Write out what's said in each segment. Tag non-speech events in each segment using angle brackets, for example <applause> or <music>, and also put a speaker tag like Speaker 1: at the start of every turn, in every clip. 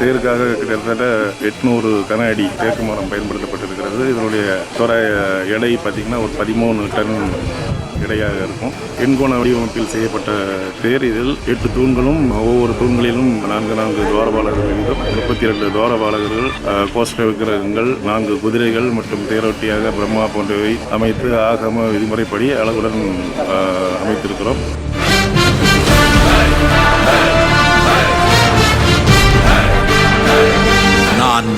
Speaker 1: தேருக்காக கிட்டத்தட்ட எட்நூறு கன அடி தேக்கு மரம் பயன்படுத்தப்பட்டிருக்கிறது. இதனுடைய தோராய எடை பார்த்தீங்கன்னா ஒரு பதிமூணு டன் இடையாக இருக்கும். எண்கோண வடிவமைப்பில் செய்யப்பட்ட தேர். இதில் எட்டு தூண்களும் ஒவ்வொரு தூண்களிலும் நான்கு நான்கு துவாரபாலகர்கள் வீதம் முப்பத்தி ரெண்டு துவாரபாலகர்கள் கோஷ்ட விக்கிரகங்கள் நான்கு குதிரைகள் மற்றும் தேரோட்டியாக பிரம்மா போன்றவை அமைத்து ஆகம விதிமுறைப்படி அளவுடன் அமைத்திருக்கிறோம்.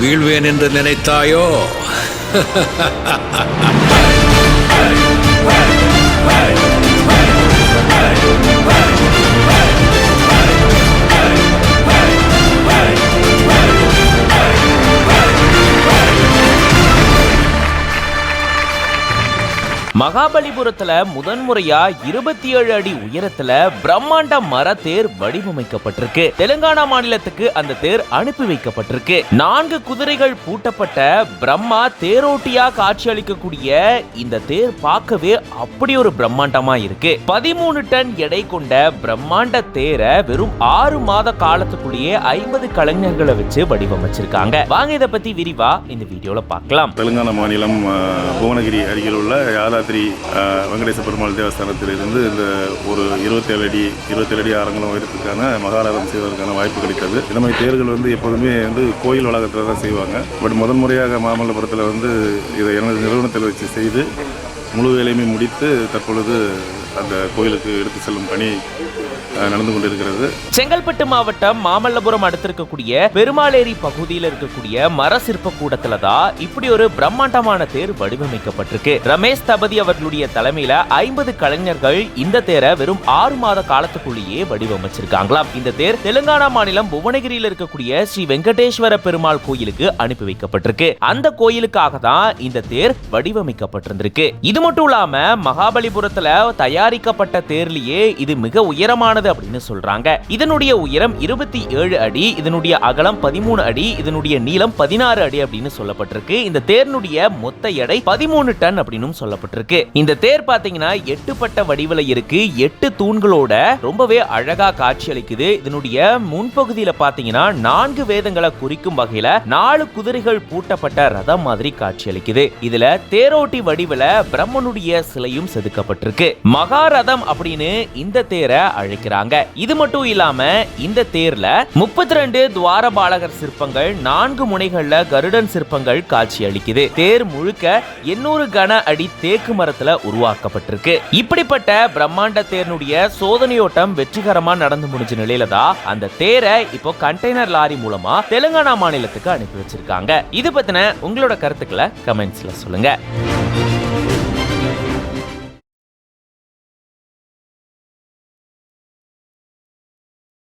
Speaker 2: வீழ்வேன் என்று நினைத்தாயோ? <laughs>
Speaker 3: மகாபலிபுரத்துல முதன்முறையா இருபத்தி ஏழு அடி உயரத்துல பிரம்மாண்ட மர தேர் வடிவமைக்கப்பட்டிருக்கு. தெலுங்கானா மாநிலத்துக்கு அந்த தேர் அனுப்பி வைக்கப்பட்டிருக்கு. நான்கு குதிரைகள் பூட்டப்பட்ட பிரம்மா தேரோட்டியா காட்சியளிக்கக்கூடிய இந்த தேர் பார்க்கவே அப்படி ஒரு பிரம்மாண்டமா இருக்கு. பதிமூணு டன் எடை கொண்ட பிரம்மாண்ட தேரை வெறும் ஆறு மாத காலத்துக்குள்ளேயே ஐம்பது கலைஞர்களை வச்சு வடிவமைச்சிருக்காங்க. வாங்க இதை பத்தி விரிவா இந்த வீடியோல பார்க்கலாம்.
Speaker 1: தெலுங்கானா மாநிலம் புவனகிரி அருகில் உள்ள யாதா அஹ், வெங்கடேச பெருமாள் தேவஸ்தானத்திலிருந்து இந்த ஒரு இருபத்தேழு அடி இருபத்தேழு அடி ஆரங்கலம் உயரத்துக்கான மகாரதம் செய்வதற்கான வாய்ப்பு கிடைத்தது. இந்த மாதிரி தேர்கள் வந்து எப்போதுமே வந்து கோயில் வளாகத்தில் தான் செய்வாங்க. பட் முதன் முறையாக மாமல்லபுரத்தில் வந்து இதை எனது நிறுவனத்தில் வச்சு செய்து முழு வேலையுமே முடித்து தற்பொழுது அந்த கோயிலுக்கு எடுத்து செல்லும் பணி நடந்து கொண்டிருக்கிறது.
Speaker 3: செங்கல்பட்டு மாவட்டம் மாமல்லபுரம் அடுத்திருக்கக்கூடிய பெருமாளேரி பகுதியில் இருக்கக்கூடிய மர சிற்ப கூடத்துல தான் இப்படி ஒரு பிரம்மாண்டமான தேர் வடிவமைக்கப்பட்டிருக்கு. ரமேஷ் தபதி அவர்களுடைய தலைமையில ஐம்பது கலைஞர்கள் இந்த தேரை வெறும் ஆறு மாத காலத்துக்குள்ளேயே வடிவமைச்சிருக்காங்களாம். இந்த தேர் தெலுங்கானா மாநிலம் புவனகிரியில் இருக்கக்கூடிய ஸ்ரீ வெங்கடேஸ்வர பெருமாள் கோயிலுக்கு அனுப்பி வைக்கப்பட்டிருக்கு. அந்த கோயிலுக்காக தான் இந்த தேர் வடிவமைக்கப்பட்டிருந்திருக்கு. இது மட்டும் இல்லாம மகாபலிபுரத்துல தயாரிக்கப்பட்ட தேர்லயே இது மிக உயரமானது அப்படின்னு சொல்றாங்க. இதனுடைய உயரம் இருபத்தி ஏழு அடி இதனுடைய அகலம் பதிமூணு அடி இதனுடைய நீளம் பதினாறு அடி அப்படின்னு சொல்லப்பட்டிருக்கு. இந்த தேர்னுடைய மொத்த எடை பதிமூணு டன் அப்படின்னு சொல்லப்பட்டிருக்கு. இந்த தேர் பாத்தீங்கன்னா எட்டுப்பட்ட வடிவில இருக்கு. எட்டு தூண்களோட ரொம்பவே அழகா காட்சியளிக்குது. இதனுடைய முன்பகுதியில பாத்தீங்கன்னா நான்கு வேதங்களை குறிக்கும் வகையில நாலு குதிரைகள் பூட்டப்பட்ட ரதம் மாதிரி காட்சியளிக்குது. இதுல தேரோட்டி வடிவில பிரம்மனுடைய சிலையும் செதுக்கப்பட்டிருக்கு. மகாரதம் அப்படின்னு இந்த தேரை அழைக்கிறாங்க. இது மட்டும் இல்லாம இந்த தேர்ல முப்பத்தி ரெண்டு துவாரபாலகர் சிற்பங்கள் நான்கு முனைகள்ல கருடன் சிற்பங்கள் காட்சி அளிக்குது. தேர் முழுக்க எண்ணூறு கன அடி தேக்கு மரத்துல உருவாக்கப்பட்டிருக்கு. இப்படிப்பட்ட பிரம்மாண்ட தேர்னுடைய சோதனையோட்டம் வெற்றிகரமா நடந்து முடிஞ்ச நிலையில தான் அந்த தேரை இப்போ கண்டெய்னர் லாரி மூலமா தெலுங்கானா மாநிலத்துக்கு அனுப்பி வச்சிருக்காங்க. இது பத்தின உங்களோட கருத்துக்களை கமெண்ட்ஸ்ல சொல்லுங்க.